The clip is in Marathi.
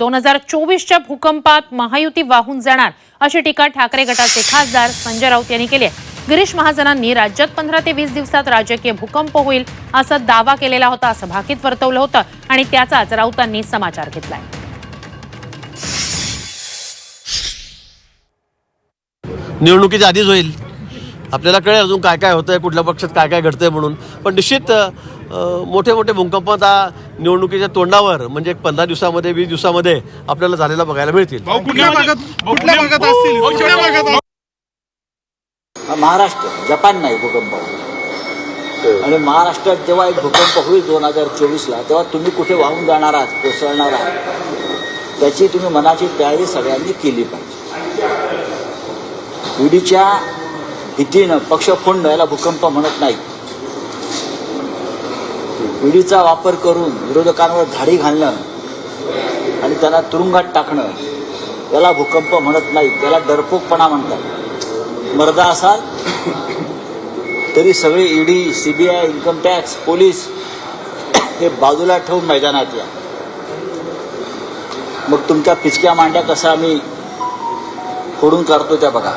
दोन हजार चोवीसच्या भूकंपात महायुती वाहून जाणार अशी टीका ठाकरे गटाचे खासदार संजय राऊत यांनी केली आहे. गिरीश महाजनांनी राज्यात पंधरा ते वीस दिवसात राजकीय भूकंप होईल असा दावा केलेला होता असं भाकीत वर्तवलं होतं आणि त्याचाच राऊतांनी समाचार घेतलाय. निवडणुकीच्या आधीच होईल. आपल्याला कळेल अजून काय काय होतंय कुठल्या पक्षात काय काय घडतंय म्हणून. पण निश्चित मोठे मोठे भूकंप आता निवडणुकीच्या तोंडावर म्हणजे एक पंधरा दिवसामध्ये वीस दिवसामध्ये आपल्याला झालेला बघायला मिळतील. महाराष्ट्र जपान नाही भूकंप. आणि महाराष्ट्रात जेव्हा एक भूकंप होईल दोन हजार चोवीसला तेव्हा तुम्ही कुठे वाहून जाणार आहात कोसळणार आहात त्याची तुम्ही मनाची तयारी सगळ्यांनी केली पाहिजे. ईडीच्या भीतीनं पक्ष फोडणं याला भूकंप म्हणत नाही. ईडीचा वापर करून विरोधकांवर झाडी घालणं आणि त्यांना तुरुंगात टाकणं त्याला भूकंप म्हणत नाही त्याला डरपोकपणा म्हणतात. मर्दा असाल तरी सगळे ED CBI income tax police हे बाजूला ठेवून मैदानात या. मग तुमच्या पिचक्या मांड्या कसा आम्ही फोडून काढतो त्या बघा.